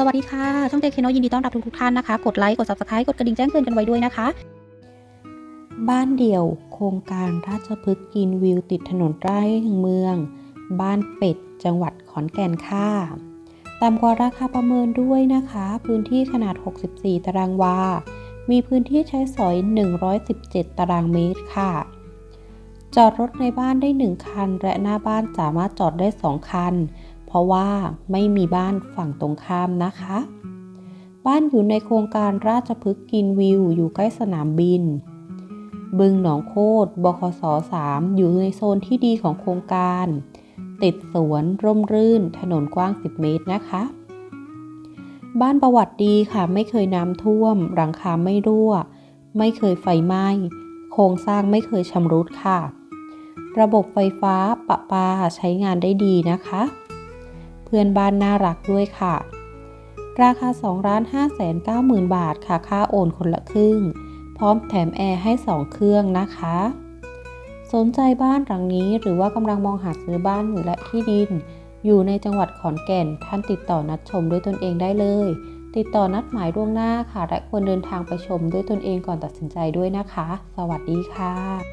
สวัสดีค่ะ ช่องเจคเคโนยินดีต้อนรับทุกๆท่านนะคะ กดไลค์ กด subscribe กดกระดิ่งแจ้งเตือนกันไว้ด้วยนะคะ บ้านเดี่ยว โครงการราชพฤกษ์กินวิวติดถนนใกล้เมือง บ้านเป็ด จังหวัดขอนแก่นค่ะต่ำกว่าราคาประเมินด้วยนะคะ พื้นที่ขนาด 64 ตารางวา มีพื้นที่ใช้สอย 117 ตารางเมตรค่ะ จอดรถในบ้านได้ 1 คัน และหน้าบ้านสามารถจอดได้ 2 คัน เพราะว่าไม่มีบ้านฝั่งตรงข้ามนะคะ บ้านอยู่ในโครงการราชพฤกษ์กินวิว อยู่ใกล้สนามบิน บึงหนองโคดบคส3อยู่ในโซนที่ดีของโครงการ ติดสวนร่มรื่น ถนนกว้าง 10 เมตรนะคะ บ้านประวัติดีค่ะไม่เคยน้ำท่วม หลังคาไม่รั่ว ไม่เคยไฟไหม้ โครงสร้างไม่เคยชำรุดค่ะระบบไฟฟ้าประปาใช้งานได้ดีนะคะ เพื่อนบ้านน่ารักด้วยค่ะ ราคา2ล้าน5แสน9หมื่นบาทค่ะ ค่าโอนคนละครึ่ง พร้อมแถมแอร์ให้ 2 เครื่องนะคะ สนใจบ้านหลังนี้หรือว่ากำลังมองหาซื้อบ้านและที่ดิน อยู่ในจังหวัดขอนแก่น ท่านติดต่อนัดชมด้วยตนเองได้เลย ติดต่อนัดหมายล่วงหน้าค่ะ และควรเดินทางไปชมด้วยตนเองก่อนตัดสินใจด้วยนะคะ สวัสดีค่ะ